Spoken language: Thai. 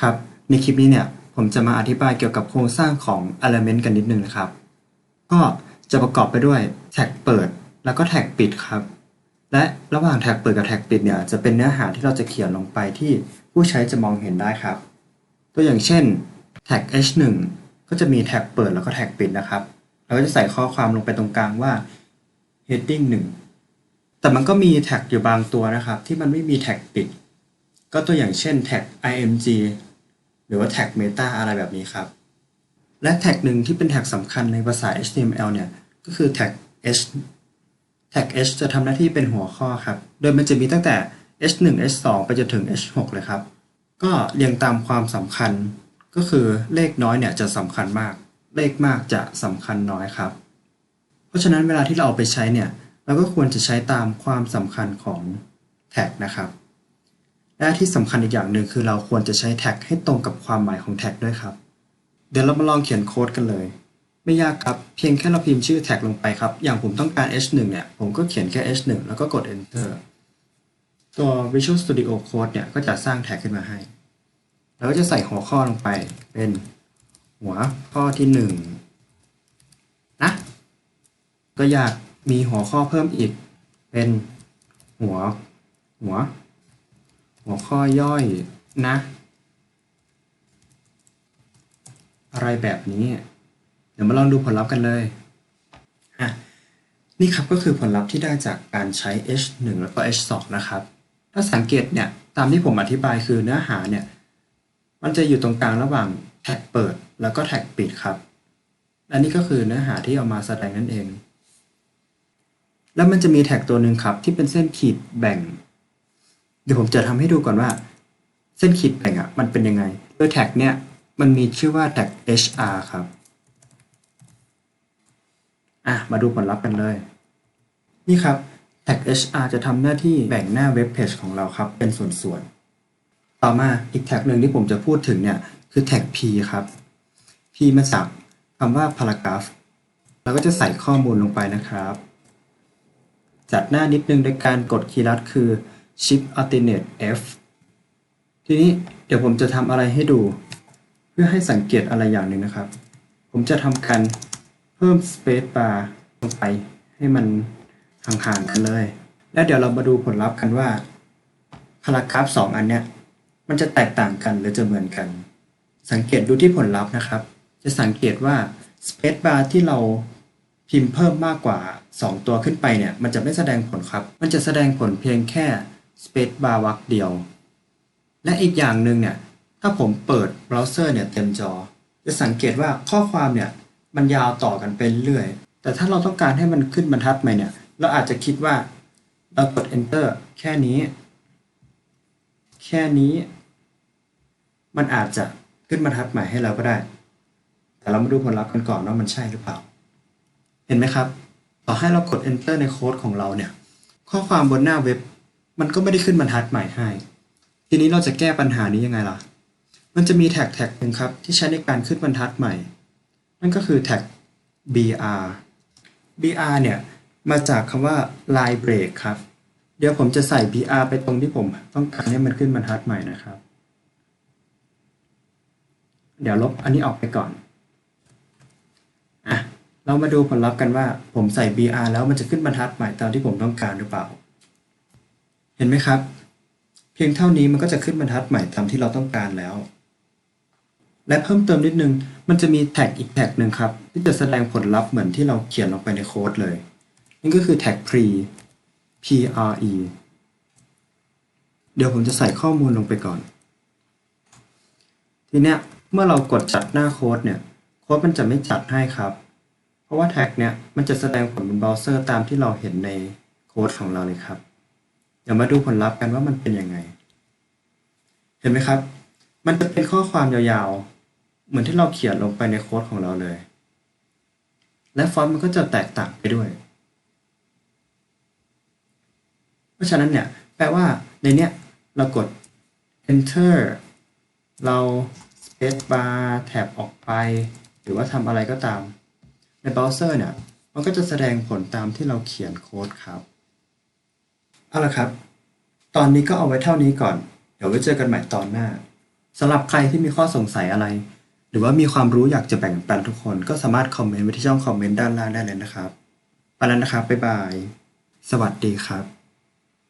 ครับ ในคลิปนี้เนี่ยผมจะมาอธิบายเกี่ยวกับโครงสร้างของ Element กันนิดนึงนะครับ ก็จะประกอบไปด้วยแท็กเปิด แล้วก็แท็กปิดครับ และระหว่างแท็กเปิดกับแท็กปิดเนี่ยจะเป็นเนื้อหาที่เราจะเขียนลงไปที่ผู้ใช้จะมองเห็นได้ครับ ตัวอย่างเช่นแท็ก h1 ก็จะมีแท็กเปิดแล้วก็แท็กปิดนะครับเราก็จะใส่ข้อความลงไปตรงกลางว่า heading 1 แต่มันก็มีแท็กอยู่บางตัวนะครับ ที่มันไม่มีแท็กปิด ก็ตัวอย่างเช่นแท็ก img หรือว่าแท็ก meta อะไรแบบนี้ครับ และแท็กหนึ่งที่เป็นแท็กสำคัญในภาษา HTML เนี่ย ก็คือแท็ก h แท็ก h จะทำหน้าที่เป็นหัวข้อครับ โดยมันจะมีตั้งแต่ h1 h2 ไปจนถึง h6 เลยครับ ก็เรียงตามความสำคัญ ก็คือเลขน้อยเนี่ยจะสำคัญมาก เลขมากจะสำคัญน้อยครับ เพราะฉะนั้นเวลาที่เราเอาไปใช้เนี่ย เราก็ควรจะใช้ตามความสำคัญของแท็กนะครับ และที่สำคัญอีกอย่างหนึ่งคือเราควรจะใช้แท็กให้ตรงกับความหมายของแท็กด้วยครับ เดี๋ยวเรามาลองเขียนโค้ดกันเลย ไม่ยากครับเพียงแค่เราพิมพ์ชื่อแท็กลงไปครับ อย่างผมต้องการ h1 เนี่ย ผมก็เขียนแค่ h1 แล้วก็กด enter ตัว Visual Studio Code เนี่ย ก็จะสร้างแท็กขึ้นมาให้ แล้วก็จะใส่หัวข้อลงไปเป็นหัวข้อที่หนึ่งนะก็อยากมีหัวข้อเพิ่มอีก เป็นหัวหัว หัวข้อย่อยนะ อะไรแบบนี้ เดี๋ยวมาลองดูผลลัพธ์กันเลยอะนี่ครับก็คือผลลัพธ์ที่ได้จากการใช้ h1 แล้วก็ h2 นะครับ ถ้าสังเกตเนี่ยตามที่ผมอธิบายคือเนื้อหาเนี่ยมันจะอยู่ตรงกลางระหว่างแท็กเปิดแล้วก็แท็กปิดครับและนี่ก็คือเนื้อหาที่เอามาแสดงนั่นเอง แล้วมันจะมีแท็กตัวหนึ่งครับที่เป็นเส้นขีดแบ่ง เดี๋ยวผมจะทำให้ดูก่อนว่า เส้นขีดแบ่งอะมันเป็นยังไงโดยแท็กเนี่ยมันมีชื่อว่าแท็ก hr ครับอะมาดูผลลัพธ์กันเลย นี่ครับแท็ก hr จะทำหน้าที่แบ่งหน้าเว็บเพจของเราครับ เป็นส่วนๆ ต่อมาอีกแท็กหนึ่งที่ผมจะพูดถึงเนี่ย คือแท็ก p ครับ p มาจากคำว่า paragraph เราก็จะใส่ข้อมูลลงไปนะครับ จัดหน้านิดนึงโดยการกดคีย์ลัดคือ shift alternate f ทีนี้เดี๋ยวผมจะทำอะไรให้ดู เพื่อให้สังเกตอะไรอย่างหนึ่งนะครับ ผมจะทำการเพิ่ม space bar ลงไปให้มันห่างๆกันเลย แล้วเดี๋ยวเรามาดูผลลัพธ์กันว่าพารากราฟสองอันเนี้ยมันจะแตกต่างกันหรือจะเหมือนกัน สังเกตดูที่ผลลัพธ์นะครับ จะสังเกตว่า space bar ที่เราพิมพ์เพิ่มมากกว่า 2 ตัวขึ้นไปเนี่ย มันจะไม่แสดงผลครับ มันจะแสดงผลเพียงแค่ space bar วรรคเดียว และอีกอย่างหนึ่งเนี่ย ถ้าผมเปิดเบราว์เซอร์เนี่ยเต็มจอ จะสังเกตว่าข้อความเนี่ย มันยาวต่อกันไปเรื่อย แต่ถ้าเราต้องการให้มันขึ้นบรรทัดใหม่เนี่ย เราอาจจะคิดว่า เรากด enter แค่นี้ แค่นี้ มันอาจจะขึ้นบรรทัดใหม่ให้เราก็ได้ แต่เรามาดูผลลัพธ์กันก่อนว่ามันใช่หรือเปล่า เห็นไหมครับ ต่อให้เรากด enter ในโค้ดของเราเนี่ย ข้อความบนหน้าเว็บ มันก็ไม่ได้ขึ้นบรรทัดใหม่ให้ ทีนี้เราจะแก้ปัญหานี้ยังไงล่ะ มันจะมีแท็กแท็กหนึ่งครับ ที่ใช้ในการขึ้นบรรทัดใหม่ นั่นก็คือแท็ก br br เนี่ย มาจากคำว่า line break ครับ เดี๋ยวผมจะใส่ br ไปตรงที่ผมต้องการให้มันขึ้นบรรทัดใหม่นะครับ เดี๋ยวลบอันนี้ออกไปก่อนอะเรามาดูผลลัพธ์กันว่าผมใส่ br แล้วมันจะขึ้นบรรทัดใหม่ตามที่ผมต้องการหรือเปล่า เห็นไหมครับ เพียงเท่านี้มันก็จะขึ้นบรรทัดใหม่ตามที่เราต้องการแล้ว และเพิ่มเติมนิดนึง มันจะมีแท็กอีกแท็กหนึ่งครับ ที่จะแสดงผลลัพธ์เหมือนที่เราเขียนลงไปในโค้ดเลยนี่ก็คือแท็ก pre pre เดี๋ยวผมจะใส่ข้อมูลลงไปก่อน ทีเนี้ยเมื่อเรากดจัดหน้าโค้ดเนี่ยโค้ดมันจะไม่จัดให้ครับ เพราะว่าแท็กเนี่ยมันจะแสดงผลบนเบราว์เซอร์ตามที่เราเห็นในโค้ดของเราเลยครับ เดี๋ยวมาดูผลลัพธ์กันว่ามันเป็นยังไง เห็นไหมครับ มันจะเป็นข้อความยาวๆ เหมือนที่เราเขียนลงไปในโค้ดของเราเลย และฟอนต์มันก็จะแตกต่างไปด้วย เพราะฉะนั้นเนี่ย แปลว่าในเนี้ยเรากด enter เรา space bar แท็บออกไป หรือว่าทำอะไรก็ตาม ในเบราว์เซอร์เนี่ย มันก็จะแสดงผลตามที่เราเขียนโค้ดครับ เอาละครับ ตอนนี้ก็เอาไว้เท่านี้ก่อน เดี๋ยวไว้เจอกันใหม่ตอนหน้าสำหรับใครที่มีข้อสงสัยอะไร หรือว่ามีความรู้อยากจะแบ่งปันทุกคนก็สามารถคอมเมนต์ไว้ที่ช่องคอมเมนต์ด้านล่างได้เลยนะครับไปแล้วนะครับบ๊ายบาย สวัสดีครับ